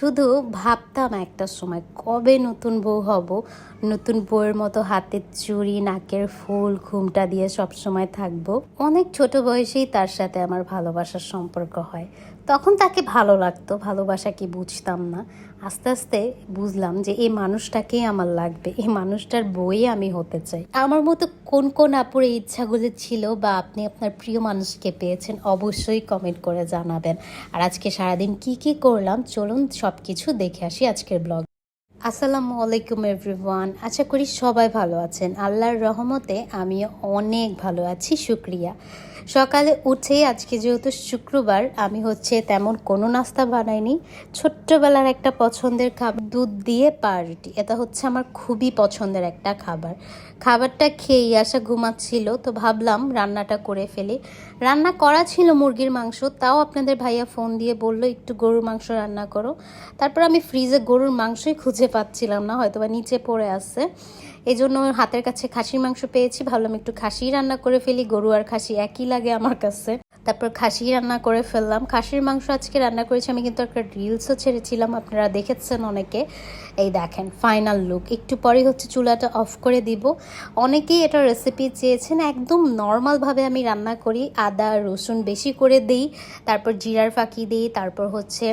শুধু ভাবতাম একটা সময়, কবে নতুন বউ হব? নতুন বউয়ের মতো হাতের চুড়ি, নাকের ফুল, ঘুমটা দিয়ে সব সময় থাকব। অনেক ছোট বয়সেই তার সাথে আমার ভালোবাসার সম্পর্ক হয়। তখন তাকে ভালো লাগতো, ভালোবাসা কি বুঝতাম না। আস্তে আস্তে বুঝলাম যে এই মানুষটাকেই আমার লাগবে, এই মানুষটার বই আমি হতে চাই। আমার মতো কোন কোন আপুর এই ইচ্ছাগুলো ছিল বা আপনি আপনার প্রিয় মানুষকে পেয়েছেন, অবশ্যই কমেন্ট করে জানাবেন। আর আজকে সারাদিন কি কি করলাম, চলুন সব কিছু দেখে আসি আজকের ব্লগ আসসালামু আলাইকুম এভরিওয়ান আশা করি সবাই ভালো আছেন। আল্লাহর রহমতে আমি অনেক ভালো আছি, শুক্রিয়া। সকালে উঠেই আজকে যেহেতু শুক্রবার, আমি হচ্ছে তেমন কোনো নাস্তা বানাইনি। ছোট্টবেলার একটা পছন্দের খাবার দুধ দিয়ে পাউরুটি এটা হচ্ছে আমার খুবই পছন্দের একটা খাবার। খাবারটা খেয়েই আসা ঘুমাচ্ছিল, তো ভাবলাম রান্নাটা করে ফেলি। রান্না করা ছিল মুরগির মাংস, তাও আপনাদের ভাইয়া ফোন দিয়ে বলল, একটু গরুর মাংস রান্না করো। তারপর আমি ফ্রিজে গরুর মাংসই খুঁজে পাচ্ছিলাম না হয়তো বা নিচে পড়ে আছে। এই জন্য হাতের কাছে খাসির মাংস পেয়েছি। ভাবলাম একটু খাসি রান্না করে ফেলি। গরু আর খাসি একই লাগে আমার কাছে। তারপর খাসি রান্না করে ফেললাম। খাসির মাংস আজকে রান্না করেছি। আমি কিন্তু একটা রিলসও ছেড়েছিলাম। আপনারা দেখেছেন অনেকে। এই দেখেন ফাইনাল লুক একটু পরে হচ্ছে চুলাটা অফ করে দিব। অনেকেই এটা রেসিপি চেয়েছেন। একদম নর্মালভাবে আমি রান্না করি। আদা, রসুন বেশি করে দিই। তারপর জিরার ফাঁকি দিই। তারপর হচ্ছে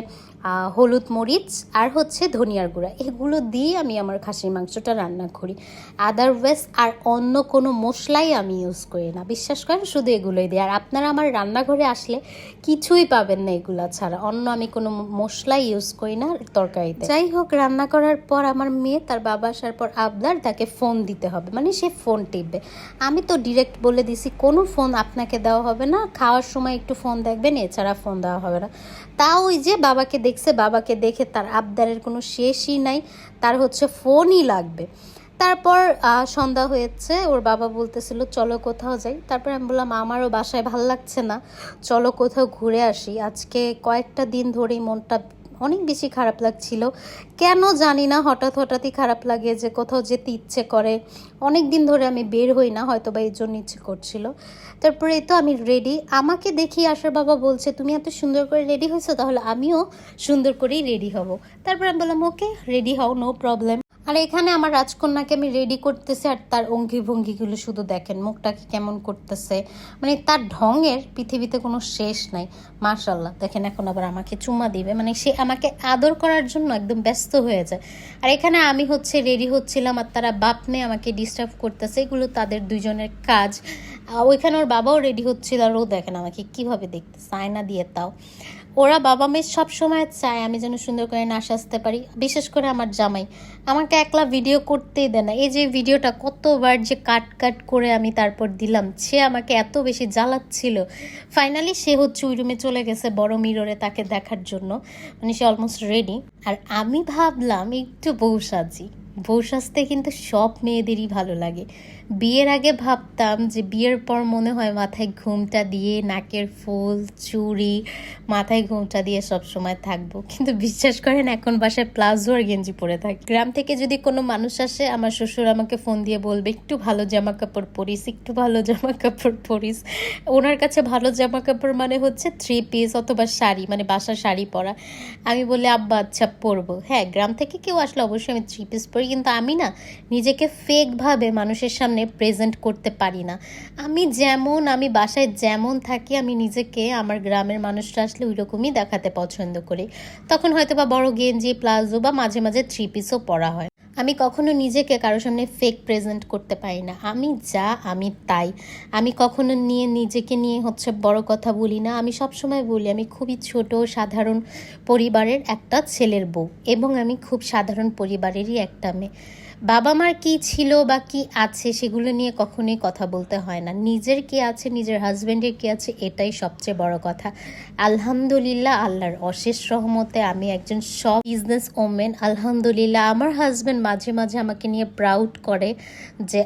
হলুদ মরিচ আর হচ্ছে ধনিয়ার গুঁড়া। এগুলো দিয়ে আমি আমার খাসির মাংসটা রান্না করি। আদারওয়াইজ আর অন্য কোনো মশলাই আমি ইউজ করি না। বিশ্বাস করেন? শুধু এগুলোই দিই। আর আপনারা আমার রান্নাঘরে আসলে কিছুই পাবেন না এগুলো ছাড়া। অন্য আমি কোনো মশলাই ইউজ করি না তরকারিতে। যাই হোক, রান্না করার পর আমার মেয়ে তার বাবা আসার পর আবদার তাকে ফোন দিতে হবে। মানে সে ফোন টিপবে। আমি তো ডিরেক্ট বলে দিছি, কোনো ফোন আপনাকে দেওয়া হবে না। খাওয়ার সময় একটু ফোন দেখবেন, এছাড়া ফোন দেওয়া হবে না। তাও ওই যে বাবাকে দেখছে, বাবাকে দেখে তার আবদারের কোনো শেষই নাই, তার হচ্ছে ফোনই লাগবে। তারপর সন্ধ্যা হয়েছে, ওর বাবা বলতেছিল, চলো কোথাও যাই। তারপর আমি বললাম, আমারও বাসায় ভালো লাগছে না। চলো কোথাও ঘুরে আসি। আজকে কয়েকটা দিন ধরেই মনটা অনেক বেশি খারাপ লাগছিল। কেন জানি না, হঠাৎ হঠাৎই খারাপ লাগে যে কোথাও যেতে ইচ্ছে করে। অনেক দিন ধরে আমি বের হই না হয়তো বা এর জন্য ইচ্ছে করছিল। তারপরে তো আমি রেডি আমাকে দেখি আশার বাবা বলছে, তুমি এত সুন্দর করে রেডি হয়েছো, তাহলে আমিও সুন্দর করেই রেডি হব। তারপর আমি বললাম ওকে রেডি হও নো প্রবলেম আর এখানে আমার রাজকন্যাকে আমি রেডি করতেছি আর তার অঙ্গি ভঙ্গিগুলো শুধু দেখেন, মুখটাকে কেমন করতেছে। মানে তার ঢঙের পৃথিবীতে কোনো শেষ নাই মার্শাল্লাহ দেখেন এখন আবার আমাকে চুমা দিবে মানে সে আমাকে আদর করার জন্য একদম ব্যস্ত হয়ে যায়। আর এখানে আমি হচ্ছে রেডি হচ্ছিলাম আর তারা বাপ মেয়ে আমাকে ডিস্টার্ব করতেছে, এগুলো তাদের দুজনের কাজ। ওইখানে ওর বাবাও রেডি হচ্ছিল আর ও দেখেন আমাকে কীভাবে দেখতেছে, আয়না দিয়ে তাও। ওরা বাবা মেয়ে সব সময় চায় আমি যেন সুন্দর করে না সাজতে পারি, বিশেষ করে আমার জামাই। আমাকে একলা ভিডিও করতেই দেয় না। এই যে ভিডিওটা কতবার যে কাট কাট করে আমি তারপর দিলাম, সে আমাকে এত বেশি জ্বালাচ্ছিল। ফাইনালি সে হচ্ছে ওই রুমে চলে গেছে বড় মিররে তাকে দেখার জন্য। মানে সে অলমোস্ট রেডি আর আমি ভাবলাম, একটু বউ সাজি। বউ সাজতে কিন্তু সব মেয়েদেরই ভালো লাগে। বিয়ের আগে ভাবতাম যে বিয়ের পর মনে হয় মাথায় ঘুমটা দিয়ে, নাকের ফুল, চুড়ি, মাথায় ঘুমটা দিয়ে সব সময় থাকব। কিন্তু বিশ্বাস করেন, এখন বাসায় প্লাজো আর গেঞ্জি পরে থাকি। গ্রাম থেকে যদি কোনো মানুষ আসে, আমার শ্বশুর আমাকে ফোন দিয়ে বলবে, একটু ভালো জামা কাপড় পরিস, একটু ভালো জামা কাপড় পরিস। ওনার কাছে ভালো জামা কাপড় মানে হচ্ছে থ্রি পিস অথবা শাড়ি মানে বাসার শাড়ি পরা। আমি বলি আব্বা আচ্ছা পরবো। হ্যাঁ গ্রাম থেকে কেউ আসলে অবশ্যই আমি থ্রি পিস পরি, কিন্তু আমি না নিজেকে ফেকভাবে মানুষের সামনে প্রেজেন্ট করতে পারি না। আমি যেমন, আমি বাসায় যেমন থাকি, আমি নিজেকে, আমার গ্রামের মানুষরা আসলে ওই রকমই দেখাতে পছন্দ করি। তখন হয়তো বা বড় গেঞ্জি, প্লাজো বা মাঝে মাঝে থ্রি পিসও পরা হয়। আমি কখনো নিজেকে কারোর সামনে ফেক প্রেজেন্ট করতে পারি না। আমি যা, আমি তাই। আমি কখনো নিয়ে, নিজেকে নিয়ে হচ্ছে বড় কথা বলি না। আমি সব সময় বলি, আমি খুবই ছোট, সাধারণ পরিবারের একটা ছেলের বউ এবং আমি খুব সাধারণ পরিবারেরই একটা মেয়ে। বাবা মার কি ছিল বা কি আছে সেগুলো নিয়ে কখনোই কথা বলতে হয় না। নিজের কি আছে, নিজের হাজব্যান্ডের কি আছে, এটাই সবচেয়ে বড় কথা। আলহামদুলিল্লাহ, আল্লাহর অশেষ রহমতে আমি একজন সব বিজনেস ওমেন আলহামদুলিল্লাহ, আমার হাজব্যান্ড মাঝে মাঝে আমাকে নিয়ে প্রাউড করে যে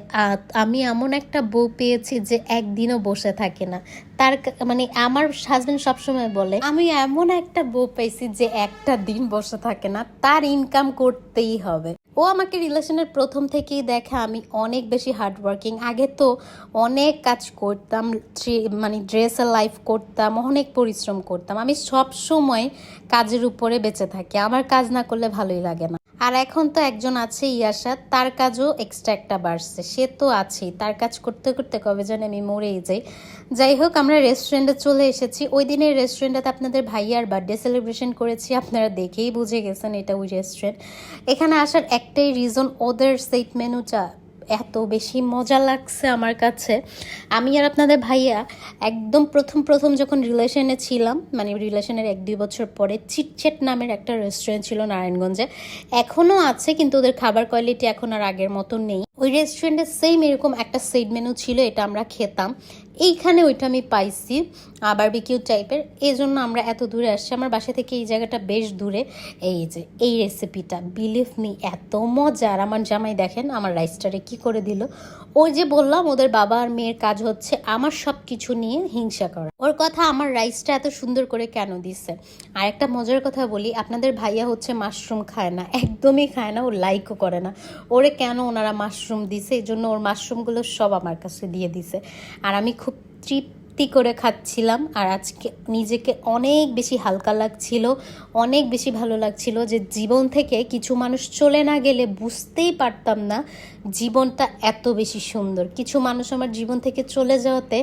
আমি এমন একটা বউ পেয়েছি যে একদিনও বসে থাকে না। তার মানে আমার হাজব্যান্ড সবসময় বলে, আমি এমন একটা বউ পেয়েছি যে একটা দিন বসে থাকে না, তার ইনকাম করতেই হবে। ও আমাকে রিলেশনের প্রথম থেকেই দেখে আমি অনেক বেশি হার্ড ওয়ার্কিং আগে তো অনেক কাজ করতাম মানে ড্রেসের লাইফ করতাম, অনেক পরিশ্রম করতাম। আমি সব সময় কাজের উপরে বেঁচে থাকি। আমার কাজ না করলে ভালোই লাগে না। আর এখন তো একজন আছে ইয়াসা, তার কাজও এক্সট্রা একটা বাড়ছে। সে তো আছেই, তার কাজ করতে করতে কবে যেন আমি মরেই যাই। যাই হোক, আমরা রেস্টুরেন্টে চলে এসেছি। ওই দিনের রেস্টুরেন্টে আপনাদের ভাইয়ার বার্থডে সেলিব্রেশন করেছি, আপনারা দেখেই বুঝে গেছেন এটা ওই রেস্টুরেন্ট এখানে আসার একটাই রিজন ওদের সেট মেনুটা এত বেশি মজা লাগছে আমার কাছে। আমি আর আপনাদের ভাইয়া একদম প্রথম প্রথম যখন রিলেশনে ছিলাম মানে রিলেশনের এক দুই বছর পরে চিটচেট নামের একটা রেস্টুরেন্ট ছিল নারায়ণগঞ্জে। এখনও আছে, কিন্তু ওদের খাবার কোয়ালিটি এখন আর আগের মতো নেই। ওই রেস্টুরেন্টে সেম এরকম একটা সেট মেনু ছিল, এটা আমরা খেতাম। এইখানে ওইটা আমি পাইছি আবার বিকিউ টাইপের এই জন্য আমরা এত দূরে আসছি। আমার বাসা থেকে এই জায়গাটা বেশ দূরে। এই যে, এই রেসিপিটা বিলিভ মি এত মজার। আমার জামাই দেখেন, আমার রাইসটারে কি করে দিল। ওই যে বললাম, ওদের বাবা আর মেয়ের কাজ হচ্ছে আমার সব কিছু নিয়ে হিংসা করা। ওর কথা আমার রাইসটা এত সুন্দর করে কেন দিছে আর একটা মজার কথা বলি, আপনাদের ভাইয়া হচ্ছে মাশরুম খায় না, একদমই খায় না, ও লাইকও করে না। ওরে কেন ওনারা মাশরুম দিছে? এই জন্য ওর মাশরুমগুলো সব আমার কাছে দিয়ে দিছে। আর আমি খুব তৃপ্তি করে খাচ্ছিলাম আর আজকে নিজেকে অনেক বেশি হালকা লাগছিল, অনেক বেশি ভালো লাগছিল যে জীবন থেকে কিছু মানুষ চলে না গেলে বুঝতেই পারতাম না জীবনটা এত বেশি সুন্দর। কিছু মানুষ আমার জীবন থেকে চলে যাওয়াতে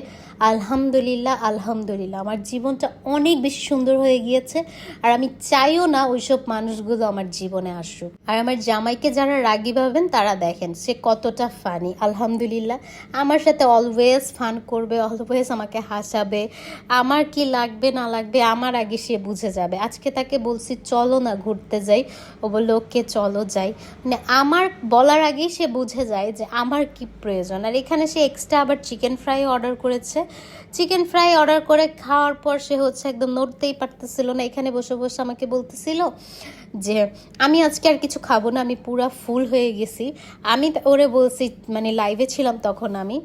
আলহামদুলিল্লাহ আলহামদুলিল্লাহ, আমার জীবনটা অনেক বেশি সুন্দর হয়ে গিয়েছে আর আমি চাইও না ওইসব মানুষগুলো আমার জীবনে আসুক। আর আমার জামাইকে যারা রাগি পাবেন তারা দেখেন সে কতটা ফানি আলহামদুলিল্লাহ, আমার সাথে অলওয়েজ ফান করবে অলওয়েজ আমাকে হাসাবে, আমার কি লাগবে, না লাগবে, আমার আগে সে বুঝে যাবে। আজকে তাকে বলছি, চলো না ঘুরতে যাই। ও বলল, ওকে, চলো যাই। মানে আমার বলার আগেই সে বুঝে যায় যে আমার কি প্রয়োজন। আর এখানে সে এক্সট্রা আবার চিকেন ফ্রাই অর্ডার করেছে। চিকেন ফ্রাই অর্ডার করে খাওয়ার পর সে হচ্ছে একদম নড়তেই পারতেছিল না। এখানে বসে বসে আমাকে বলতেছিল যে, আমি আজকে আর কিছু খাব না, আমি পুরা ফুল হয়ে গেছি। আমি ওরে বলছি মানে লাইভে ছিলাম তখন আমি।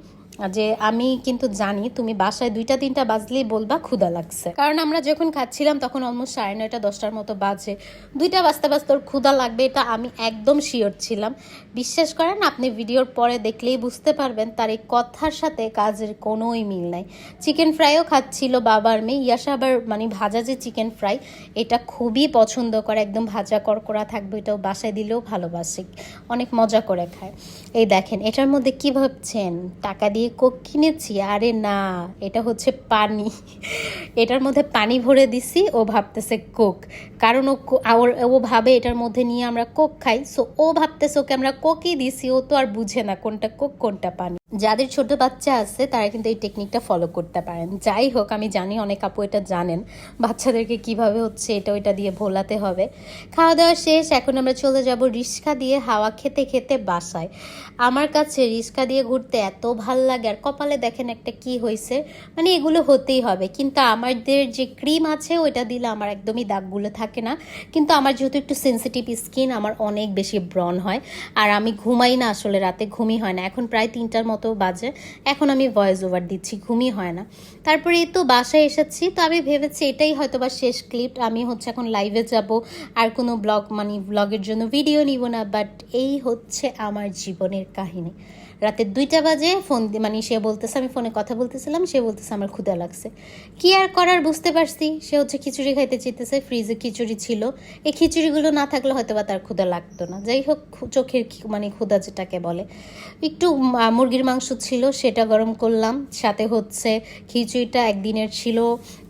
যে আমি কিন্তু জানি তুমি বাসায় দুইটা, তিনটা বাজলেই বলবা ক্ষুদা লাগছে। কারণ আমরা যখন খাচ্ছিলাম তখন অলমোস্ট সাড়ে নয়টা, দশটার মতো বাজে। দুইটা বাজতে বাজতে ওর ক্ষুধা লাগবে, এটা আমি একদম শিওর ছিলাম। বিশ্বাস করেন, আপনি ভিডিওর পরে দেখলেই বুঝতে পারবেন তার এই কথার সাথে কাজের কোনোই মিল নাই। চিকেন ফ্রাইও খাচ্ছিল বাবার মেয়ে। ইয়াসা আবার মানে ভাজা যে চিকেন ফ্রাই এটা খুবই পছন্দ করে। একদম ভাজা করকরা থাকবে, এটাও বাসায় দিলেও ভালোবাসে। অনেক মজা করে খায়। এই দেখেন, এটার মধ্যে কী ভাবছেন? টাকা দিয়ে কোক কিনেছি আরে না, এটা হচ্ছে পানি। এটার মধ্যে পানি ভরে দিছি, ও ভাবতেছে কোক। কারণ ও ও ভাবে এটার মধ্যে নিয়ে আমরা কোক খাই। সো ও ভাবতেছে ওকে আমরা কোকই দিছি, ও তো আর বুঝে না কোনটা কোক, কোনটা পানি। যাদের ছোট বাচ্চা আছে, তারা কিন্তু এই টেকনিকটা ফলো করতে পারেন। যাই হোক, আমি জানি অনেক আপু এটা জানেন, বাচ্চাদেরকে কীভাবে হচ্ছে এটা ওইটা দিয়ে ভোলাতে হবে। খাওয়া দাওয়া শেষ, এখন আমরা চলে যাব রিক্সা দিয়ে হাওয়া খেতে খেতে বাসায়। আমার কাছে রিক্সা দিয়ে ঘুরতে এত ভালো লাগে, আর কপালে দেখেন একটা কি হয়েছে মানে এগুলো হতেই হবে, কিন্তু আমাদের যে ক্রিম আছে, ওইটা দিলে আমার একদমই দাগগুলো থাকে না। কিন্তু আমার যেহেতু একটু সেন্সিটিভ স্কিন আমার অনেক বেশি ব্রণ হয়। আর আমি ঘুমাই না, আসলে রাতে ঘুমই হয় না। এখন প্রায় তিনটার মতো বাজে। এখন আমি ভয়েস ওভার দিচ্ছি, ঘুমই হয় না। তারপরে এই তো বাসায় এসেছি, তো আমি ভেবেছি এটাই হয়তো বা শেষ ক্লিপ আমি হচ্ছে এখন লাইভে যাব, আর কোনো ব্লগ মানে ব্লগের জন্য ভিডিও নিব না বাট এই হচ্ছে আমার জীবনের কাহিনী। রাতে দুইটা বাজে ফোন মানে সে বলতেছে, আমি ফোনে কথা বলতেছিলাম, সে বলতেছে, আমার ক্ষুদা লাগছে। কি আর করার বুঝতে পারছি, সে হচ্ছে খিচুড়ি খাইতে চেতেছে ফ্রিজে খিচুড়ি ছিল। এই খিচুড়িগুলো না থাকলে হয়তো বা তার ক্ষুদা লাগতো না। যাই হোক চোখের মানে ক্ষুদা যেটাকে বলে। একটু মুরগির মাংস ছিল, সেটা গরম করলাম। সাথে হচ্ছে খিচুড়িটা একদিনের ছিল,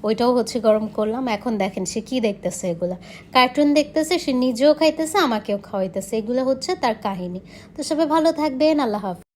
ওইটাও হচ্ছে গরম করলাম। এখন দেখেন সে কি দেখতেছে এগুলা। কার্টুন দেখতেছে, সে নিজেও খাইতেছে, আমাকেও খাওয়াইতেছে। এগুলো হচ্ছে তার কাহিনী। তো সবাই ভালো থাকবেন, আল্লাহ হাফিজ।